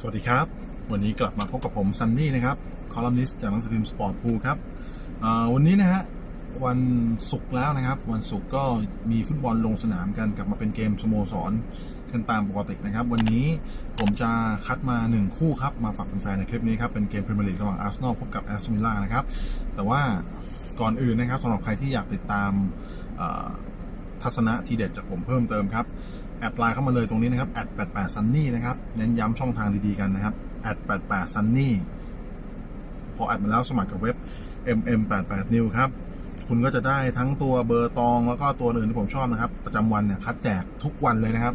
สวัสดีครับ วันนี้กลับมาพบกับผมซันนี่นะครับ คอลัมนิสต์จากหนังสือพิมพ์สปอร์ตพูครับวันนี้นะฮะวันศุกร์แล้วนะครับ วันศุกร์ก็มีฟุตบอลลงสนามกันกลับมาเป็นเกมสโมสรกันตามปกตินะครับ วันนี้ผมจะคัดมา 1 คู่ครับ มาฝากแฟนๆในคลิปนี้ครับ เป็นเกมพรีเมียร์ลีกระหว่างอาร์เซนอลพบกับแอสตันวิลล่านะครับ แต่ว่าก่อนอื่นนะครับสำหรับใครที่อยากติดตามทัศนะทีเด็ดจากผมเพิ่มเติมครับ แอดไลน์เข้ามาเลยตรงนี้นะครับแอด88 sunny นะครับ เน้นย้ำช่องทางดีๆกันนะครับแอด88 sunny พอแอดมาแล้วสมัครกับเว็บ mm88 new ครับ คุณก็จะได้ทั้งตัวเบอร์ตองแล้วก็ตัวอื่นที่ผมชอบนะครับ ประจำวันเนี่ยคัดแจกทุกวันเลยนะครับ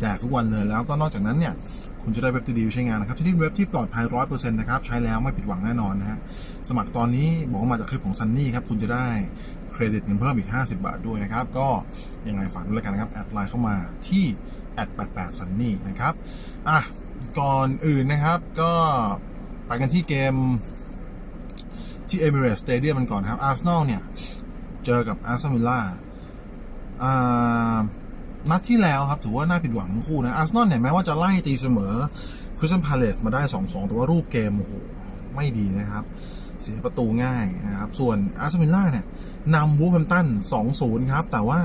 แจกทุกวันเลยแล้วก็นอกจากนั้นเนี่ยคุณจะได้เว็บดีๆใช้งานนะครับที่นี่เว็บที่ปลอดภัย100%นะครับ ใช้แล้วไม่ผิดหวังแน่นอนนะฮะสมัครตอนนี้บอกว่ามาจากคลิปของซันนี่ครับ คุณจะได้ เครดิตเงินเพิ่มอีก 50 บาทด้วยนะครับ ก็ยังไงฝากด้วยแล้วกันนะครับ แอดไลน์เข้ามาที่แอด88 sunny นะครับ อะ ก่อนอื่นนะครับก็ไปกันที่เกมที่ Emirates Stadium มันก่อนนะครับอาร์เซนอลเนี่ย เจอกับอาร์เซนวิลล่าอ่านัดที่แล้วครับ ถือว่าน่าผิดหวังทั้งคู่นะอาร์เซนอลเนี่ย แม้ว่าจะไล่ตีเสมอคริสตันพาเลสมาได้ 2-2 แต่ว่ารูปเกมโอ้โหไม่ดีนะครับ เสียประตูง่ายนะครับ ส่วนอาร์เซนวิลล่าเนี่ยนำวูฟแฮมตัน2-0ครับ แต่ว่า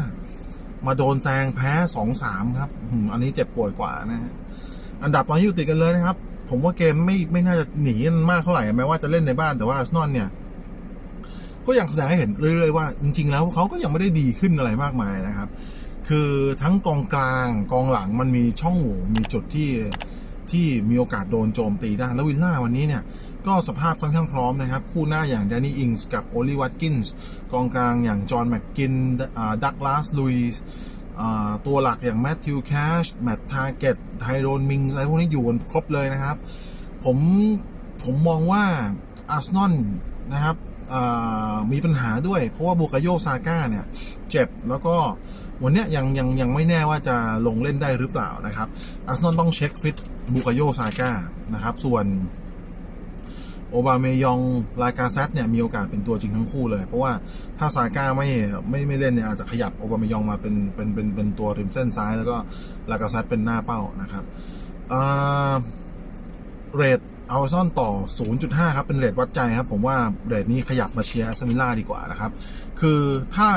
มาโดนแซงแพ้2-3ครับอืมอันนี้เจ็บปวดกว่านะฮะอันดับตอนนี้อยู่ติดกันเลยนะครับ ผมว่าเกมไม่ไม่น่าจะหนีกันมากเท่าไหร่แม้ว่าจะเล่นในบ้านแต่ว่าอาร์เซนอลเนี่ยก็ยังแสดงให้เห็นเรื่อยๆว่า จริง ๆ แล้วเขาก็ยังไม่ได้ดีขึ้นอะไรมากมายนะครับ คือทั้งกองกลางกองหลังมันมีช่องโหว่มีจุดที่ ที่มีโอกาสโดนโจมตีได้ แล้ววิลล่าวันนี้เนี่ยก็สภาพค่อนข้างพร้อมนะครับ คู่หน้าอย่างแดนนี่อิงส์กับโอลิวัตกินส์กองกลางอย่างจอห์นแม็กกินดักลาสลุยส์ตัวหลักอย่างแมทธิวแคชแมตทาเก็ตไทโรนมิงอะไรพวกนี้อยู่กันครบเลยนะครับ ผมผมมองว่าอาร์เซนอลนะครับ มีปัญหาด้วย เพราะว่าบูกาโยซาก้าเนี่ย เจ็บแล้วก็วันนี้ยังยังยังไม่แน่ว่าจะลงเล่นได้หรือเปล่านะครับอาร์เซนอลต้องเช็คฟิตบูกาโยซาก้านะครับ ส่วนโอบาเมยองลากาเซตเนี่ยมีโอกาสเป็นตัวจริงทั้งคู่เลย เพราะว่าถ้าซาก้าไม่ไม่ไม่เล่นเนี่ยอาจจะขยับโอบาเมยองมาเป็นเป็นเป็นเป็นตัวริมเส้นซ้าย แล้วก็ลากาเซตเป็นหน้าเป้านะครับอ่าเรท เอาซอนต่อ 0.5 ครับ เป็นเรทวัดใจครับ ผมว่าเรทนี้ขยับมาเชียร์ซมิล่าดีกว่านะครับ คือถ้า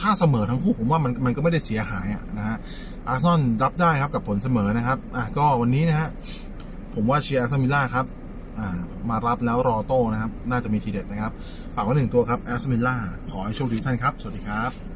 ถ้าเสมอทั้งคู่ผมว่ามันมันก็ไม่ได้เสียหายนะฮะอาร์ซอนรับได้ครับกับผลเสมอนะครับอะก็วันนี้นะฮะผมว่าเชียร์ซามิล่าครับอ่ามารับแล้วรอโต้นะครับ น่าจะมีทีเด็ดนะครับฝากไว้หนึ่งตัวครับแอสมิล่าขอให้โชคดีท่านครับ สวัสดีครับ